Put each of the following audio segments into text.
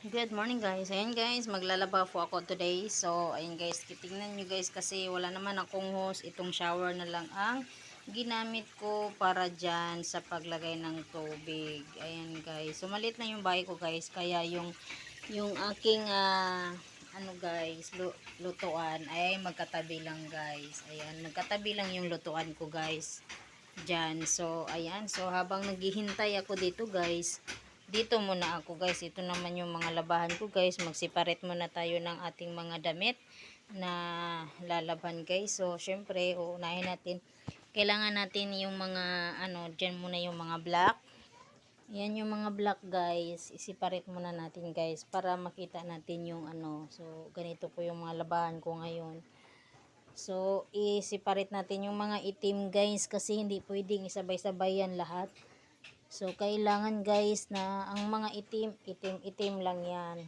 Good morning guys. Ayan guys, maglalaba po ako today. So, ayan guys, titingnan nyo guys kasi wala naman akong hose. Itong shower na lang ang ginamit ko para dyan sa paglagay ng tubig. Ayan guys. So, na yung bahay ko guys. Kaya yung, yung aking, ah, ano guys, lu- lutuan ay magkatabi lang guys. Ayan, magkatabi lang yung lutuan ko guys. Dyan. So, ayan. So, habang naghihintay ako dito guys, dito muna ako guys. Ito naman yung mga labahan ko guys. Mag-separate muna tayo ng ating mga damit na lalaban guys. So, syempre, uunahin natin. Kailangan natin yung mga, ano, dyan muna yung mga black. Yan yung mga black guys. I-separate muna natin guys para makita natin yung ano. So, ganito po yung mga labahan ko ngayon. So, i-separate natin yung mga itim guys kasi hindi pwedeng isabay-sabay yan lahat. So, kailangan guys na ang mga itim, itim, itim lang yan.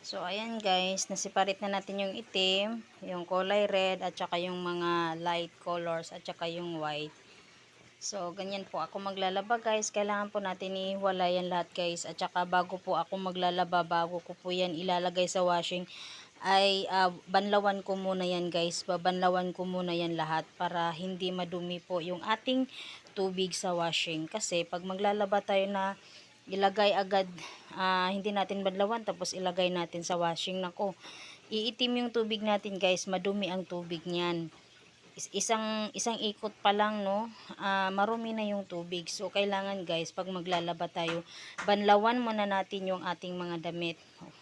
So, ayan guys, nasiparate na natin yung itim, yung kulay red, at saka yung mga light colors, at saka yung white. So, ganyan po ako maglalaba guys. Kailangan po natin ihiwalay yan lahat guys. At saka bago po ako maglalaba, bago ko po yan ilalagay sa washing, ay ah, banlawan ko muna yan guys. Babanlawan ko muna yan lahat para hindi madumi po yung ating tubig sa washing. Kasi pag maglalaba tayo na ilagay agad, ah, hindi natin banlawan tapos ilagay natin sa washing. Nako, iitim yung tubig natin guys. Madumi ang tubig niyan is- isang isang ikot pa lang no ah, marumi na yung tubig so kailangan guys pag maglalaba tayo banlawan muna natin yung ating mga damit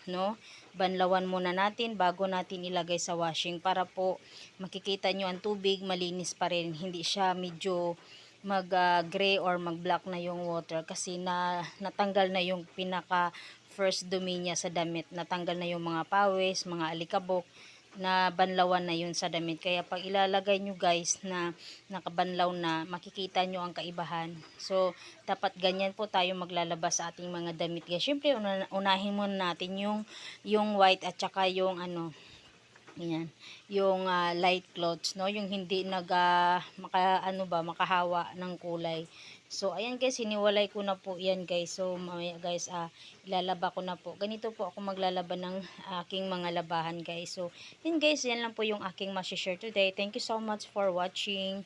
no? Banlawan muna natin bago natin ilagay sa washing para po makikita nyo ang tubig malinis pa rin. Hindi siya medyo mag ah, gray or mag black na yung water kasi na natanggal na yung pinaka first dumi niya sa damit. Natanggal na yung mga pawis mga alikabok na banlawan na yun sa damit. Kaya pag ilalagay nyo guys na nakabanlaw na, makikita nyo ang kaibahan. So, dapat ganyan po tayo maglalabas sa ating mga damit. Guys, syempre, una, unahin muna natin yung, yung white at saka yung ano, yan, yung ah, light clothes, no? Yung hindi nag, ah, maka, ano ba, makahawa ng kulay. So, ayan guys, hiniwalay ko na po yan guys. So, mamaya guys, ah, ilalaba ko na po. Ganito po ako maglalaba ng aking mga labahan guys. So, yun guys, yan lang po yung aking masishare today. Thank you so much for watching.